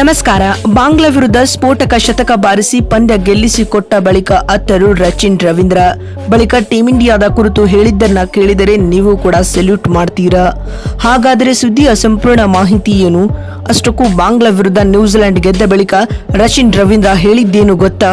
ನಮಸ್ಕಾರ. ಬಾಂಗ್ಲಾ ವಿರುದ್ಧ ಸ್ಫೋಟಕ ಶತಕ ಬಾರಿಸಿ ಪಂದ್ಯ ಗೆಲ್ಲಿಸಿಕೊಟ್ಟ ಬಳಿಕ ಅತ್ತರು ರಚಿನ್ ರವೀಂದ್ರ. ಬಳಿಕ ಟೀಂ ಇಂಡಿಯಾದ ಕುರಿತು ಹೇಳಿದ್ದನ್ನ ಕೇಳಿದರೆ ನೀವು ಕೂಡ ಸೆಲ್ಯೂಟ್ ಮಾಡ್ತೀರಾ? ಹಾಗಾದರೆ ಸುದ್ದಿಯ ಸಂಪೂರ್ಣ ಮಾಹಿತಿ ಏನು? ಅಷ್ಟಕ್ಕೂ ಬಾಂಗ್ಲಾ ವಿರುದ್ಧ ನ್ಯೂಜಿಲೆಂಡ್ ಗೆದ್ದ ಬಳಿಕ ರಚಿನ್ ರವೀಂದ್ರ ಹೇಳಿದ್ದೇನು ಗೊತ್ತಾ?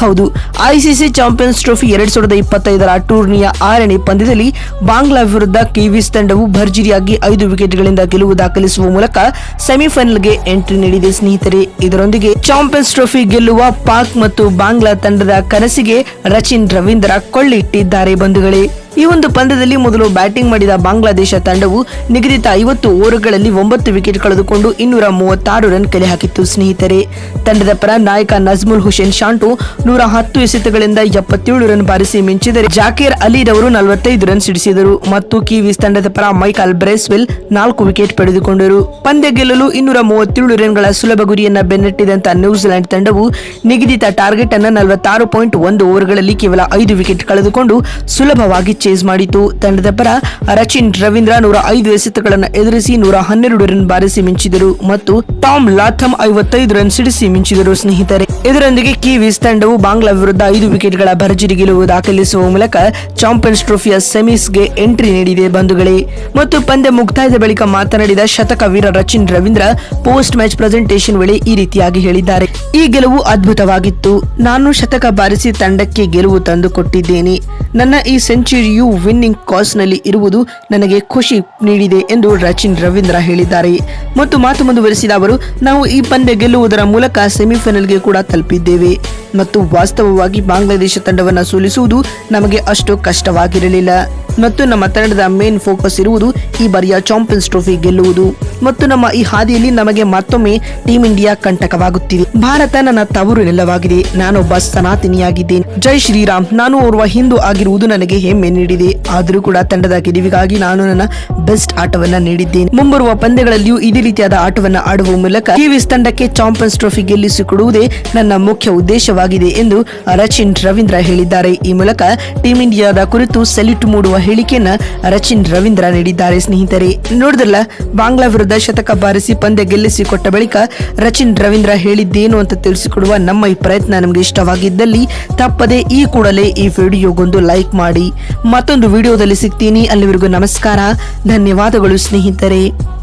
ಹೌದು. ಐಸಿಸಿ ಚಾಂಪಿಯನ್ಸ್ ಟ್ರೋಫಿ ಎರಡ್ ಸಾವಿರದ ಇಪ್ಪತ್ತೈದರ ಟೂರ್ನಿಯ ಆರನೇ ಪಂದ್ಯದಲ್ಲಿ ಬಾಂಗ್ಲಾ ವಿರುದ್ಧ ಕಿವೀಸ್ ತಂಡವು ಭರ್ಜರಿಯಾಗಿ ಐದು ವಿಕೆಟ್ಗಳಿಂದ ಗೆಲುವು ದಾಖಲಿಸುವ ಮೂಲಕ ಸೆಮಿಫೈನಲ್ಗೆ ಎಂಟ್ರಿ ನೀಡಿದೆ ಸ್ನೇಹಿತರೆ. ಇದರೊಂದಿಗೆ ಚಾಂಪಿಯನ್ಸ್ ಟ್ರೋಫಿ ಗೆಲ್ಲುವ ಪಾಕ್ ಮತ್ತು ಬಾಂಗ್ಲಾ ತಂಡದ ಕನಸಿಗೆ ರಚಿನ್ ರವೀಂದ್ರ ಕೊಳ್ಳಿಟ್ಟಿದ್ದಾರೆ ಬಂಧುಗಳೇ. ಈ ಒಂದು ಪಂದ್ಯದಲ್ಲಿ ಮೊದಲು ಬ್ಯಾಟಿಂಗ್ ಮಾಡಿದ ಬಾಂಗ್ಲಾದೇಶ ತಂಡವು ನಿಗದಿತ ಐವತ್ತು ಓವರ್ಗಳಲ್ಲಿ ಒಂಬತ್ತು ವಿಕೆಟ್ ಕಳೆದುಕೊಂಡು ಇನ್ನೂರ ಮೂವತ್ತಾರು ರನ್ ಕಲೆ ಹಾಕಿತ್ತು. ಸ್ನೇಹಿತರೆ, ತಂಡದ ಪರ ನಾಯಕ ನಜ್ಮುಲ್ ಹುಸೇನ್ ಶಾಂಟು ನೂರ ಹತ್ತು ಎಸೆತಗಳಿಂದ ಎಪ್ಪತ್ತೇಳು ರನ್ ಬಾರಿಸಿ ಮಿಂಚಿದರೆ ಜಾಕೀರ್ ಅಲಿರವರು ನಲವತ್ತೈದು ರನ್ ಸಿಡಿಸಿದರು ಮತ್ತು ಕಿವೀಸ್ ತಂಡದ ಪರ ಮೈಕಲ್ ಬ್ರೇಸ್ವೆಲ್ ನಾಲ್ಕು ವಿಕೆಟ್ ಪಡೆದುಕೊಂಡರು. ಪಂದ್ಯ ಗೆಲ್ಲಲು ಇನ್ನೂರ ಮೂವತ್ತೇಳು ರನ್ಗಳ ಸುಲಭ ಗುರಿಯನ್ನ ಬೆನ್ನಟ್ಟಿದಂತ ನ್ಯೂಜಿಲೆಂಡ್ ತಂಡವು ನಿಗದಿತ ಟಾರ್ಗೆಟ್ ಅನ್ನು ನಲವತ್ತಾರು ಪಾಯಿಂಟ್ ಒಂದು ಓವರ್ಗಳಲ್ಲಿ ಕೇವಲ ಐದು ವಿಕೆಟ್ ಕಳೆದುಕೊಂಡು ಸುಲಭವಾಗಿ ಚೇಸ್ ಮಾಡಿತು ತಂಡದ ಪರ ರಚಿನ್ ರವೀಂದ್ರ ನೂರ ಐದು ಎಸೆತಗಳನ್ನು ಎದುರಿಸಿ ನೂರ ಹನ್ನೆರಡು ರನ್ ಬಾರಿಸಿ ಮಿಂಚಿದರು ಮತ್ತು ಟಾಮ್ ಲಾಥಮ್ ಐವತ್ತೈದು ರನ್ ಸಿಡಿಸಿ ಮಿಂಚಿದರು ಸ್ನೇಹಿತರೆ. ಇದರೊಂದಿಗೆ ಕಿವೀಸ್ ತಂಡವು ಬಾಂಗ್ಲಾ ವಿರುದ್ಧ ಐದು ವಿಕೆಟ್ಗಳ ಭರ್ಜರಿ ಗೆಲುವು ದಾಖಲಿಸುವ ಮೂಲಕ ಚಾಂಪಿಯನ್ಸ್ ಟ್ರೋಫಿಯ ಸೆಮೀಸ್ಗೆ ಎಂಟ್ರಿ ನೀಡಿದೆ ಬಂಧುಗಳೇ. ಮತ್ತು ಪಂದ್ಯ ಮುಕ್ತಾಯದ ಬಳಿಕ ಮಾತನಾಡಿದ ಶತಕ ವೀರ Rachin Ravindra post match presentation ವೇಳೆ ಈ ರೀತಿಯಾಗಿ ಹೇಳಿದ್ದಾರೆ. ಈ ಗೆಲುವು ಅದ್ಭುತವಾಗಿತ್ತು. ನಾನು ಶತಕ ಬಾರಿಸಿ ತಂಡಕ್ಕೆ ಗೆಲುವು ತಂದುಕೊಟ್ಟಿದ್ದೇನೆ. ನನ್ನ ಈ ಸೆಂಚುರಿಯು ವಿನ್ನಿಂಗ್ ಕಾಸ್ನಲ್ಲಿ ಇರುವುದು ನನಗೆ ಖುಷಿ ನೀಡಿದೆ ಎಂದು ರಚಿನ್ ರವೀಂದ್ರ ಹೇಳಿದ್ದಾರೆ. ಮತ್ತು ಮಾತು ಮುಂದುವರೆಸಿದ ಅವರು, ನಾವು ಈ ಪಂದ್ಯ ಗೆಲ್ಲುವುದರ ಮೂಲಕ ಸೆಮಿಫೈನಲ್ಗೆ ಕೂಡ ತಲುಪಿದ್ದೇವೆ. ಮತ್ತು ವಾಸ್ತವವಾಗಿ ಬಾಂಗ್ಲಾದೇಶ ತಂಡವನ್ನು ಸೋಲಿಸುವುದು ನಮಗೆ ಅಷ್ಟು ಕಷ್ಟವಾಗಿರಲಿಲ್ಲ. ಮತ್ತು ನಮ್ಮ ತಂಡದ ಮೇನ್ ಫೋಕಸ್ ಇರುವುದು ಈ ಬಾರಿಯ ಚಾಂಪಿಯನ್ಸ್ ಟ್ರೋಫಿ ಗೆಲ್ಲುವುದು. ಮತ್ತು ನಮ್ಮ ಈ ಹಾದಿಯಲ್ಲಿ ನಮಗೆ ಮತ್ತೊಮ್ಮೆ ಟೀಂ ಇಂಡಿಯಾ ಕಂಟಕವಾಗುತ್ತಿದೆ. ಭಾರತ ನನ್ನ ತವರು ನೆಲವಾಗಿದೆ. ನಾನೊಬ್ಬ ಸನಾತನಿಯಾಗಿದ್ದೇನೆ. ಜೈ ಶ್ರೀರಾಮ್. ನಾನು ಓರ್ವ ಹಿಂದೂ ಆಗಿರುವುದು ನನಗೆ ಹೆಮ್ಮೆ ನೀಡಿದೆ. ಆದರೂ ಕೂಡ ತಂಡದ ಗೆಲುವಿಗಾಗಿ ನಾನು ನನ್ನ ಬೆಸ್ಟ್ ಆಟವನ್ನ ನೀಡಿದ್ದೇನೆ. ಮುಂಬರುವ ಪಂದ್ಯಗಳಲ್ಲಿಯೂ ಇದೇ ರೀತಿಯಾದ ಆಟವನ್ನ ಆಡುವ ಮೂಲಕ ಕಿವೀಸ್ ತಂಡಕ್ಕೆ ಚಾಂಪಿಯನ್ಸ್ ಟ್ರೋಫಿ ಗೆಲ್ಲಿಸಿಕೊಡುವುದೇ ನನ್ನ ಮುಖ್ಯ ಉದ್ದೇಶವಾಗಿದೆ ಎಂದು ರಚಿನ್ ರವೀಂದ್ರ ಹೇಳಿದ್ದಾರೆ. ಈ ಮೂಲಕ ಟೀಂ ಇಂಡಿಯಾದ ಕುರಿತು ಸೆಲ್ಯೂಟ್ ಮೂಡುವ ಹೇಳಿಕೆಯನ್ನ ರಚಿನ್ ರವೀಂದ್ರ ನೀಡಿದ್ದಾರೆ. ಸ್ನೇಹಿತರೆ, ನೋಡಿದ್ರಲ್ಲ, ಬಾಂಗ್ಲಾ ವಿರುದ್ಧ ಶತಕ ಬಾರಿಸಿ ಪಂದ್ಯ ಗೆಲ್ಲಿಸಿಕೊಟ್ಟ ಬಳಿಕ ರಚಿನ್ ರವೀಂದ್ರ ಹೇಳಿದ್ದೇನು ಅಂತ ತಿಳಿಸಿಕೊಡುವ ನಮ್ಮ ಈ ಪ್ರಯತ್ನ ನಮಗೆ ಇಷ್ಟವಾಗಿದ್ದಲ್ಲಿ ತಪ್ಪದೆ ಈ ಕೂಡಲೇ ಈ ವಿಡಿಯೋಗೊಂದು ಲೈಕ್ ಮಾಡಿ ಮತ್ತೊಂದು ವಿಡಿಯೋದಲ್ಲಿ ಸಿಗ್ತೀನಿ. ಅಲ್ಲಿವರೆಗೂ ನಮಸ್ಕಾರ. ಧನ್ಯವಾದಗಳು ಸ್ನೇಹಿತರೆ.